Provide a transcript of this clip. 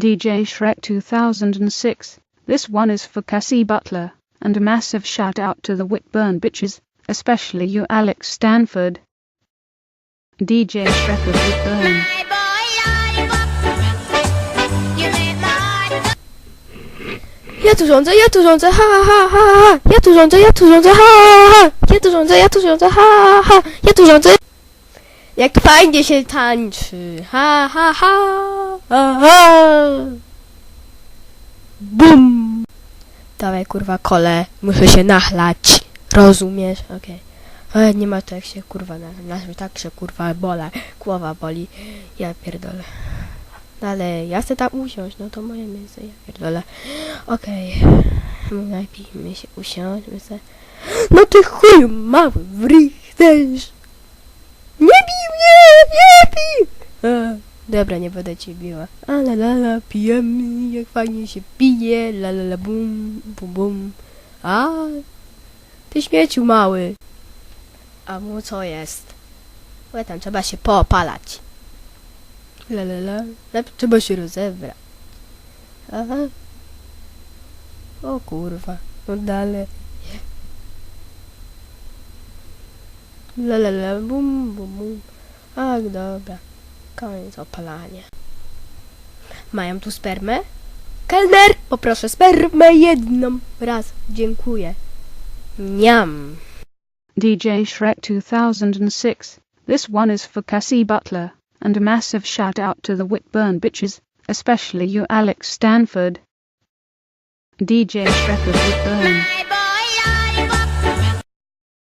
DJ Shrek 2006. This one is for Cassie Butler, and a massive shout out to the Whitburn bitches, especially you Alex Stanford. DJ Shrek of Whitburn. Ja tu rządzę, ja tu rządzę, ha ha ha ha ha. Ja tu rządzę, ja tu rządzę, ha ha ha. Ja tu rządzę, ja tu rządzę, ha ha ha. Ja tu rządzę. Jak fajnie się tańczy, ha ha ha. Ha, ha. Bum. Dawaj kurwa kole, muszę się nachlać. Rozumiesz? Okej. Okay. Nie ma to jak się kurwa na, na tak się kurwa bola, głowa boli. Ja pierdolę. No ale ja chcę tam usiąść, no to moje miejsce, ja pierdolę. Okej. Okay. Najpierw my się usiąść, my se... No ty chuj mały wrych też. Nie bij mnie, dobra, nie będę cię biła. A la la la, pijemy, jak fajnie się pije, la la la bum, bum bum. A, ty śmieciu mały. A mu co jest? Łe tam trzeba się poopalać. La la la. Trzeba się rozebrać. Aha. O kurwa. No dalej. La la la. Bum bum bum. Ach dobra. Koniec opalania. Mają tu spermę? Kelner! Poproszę spermę jedną. Raz. Dziękuję. Niam. DJ Shrek 2006. This one is for Cassie Butler, and a massive shout out to the Whitburn bitches, especially you Alex Stanford. DJ Shrek of Whitburn.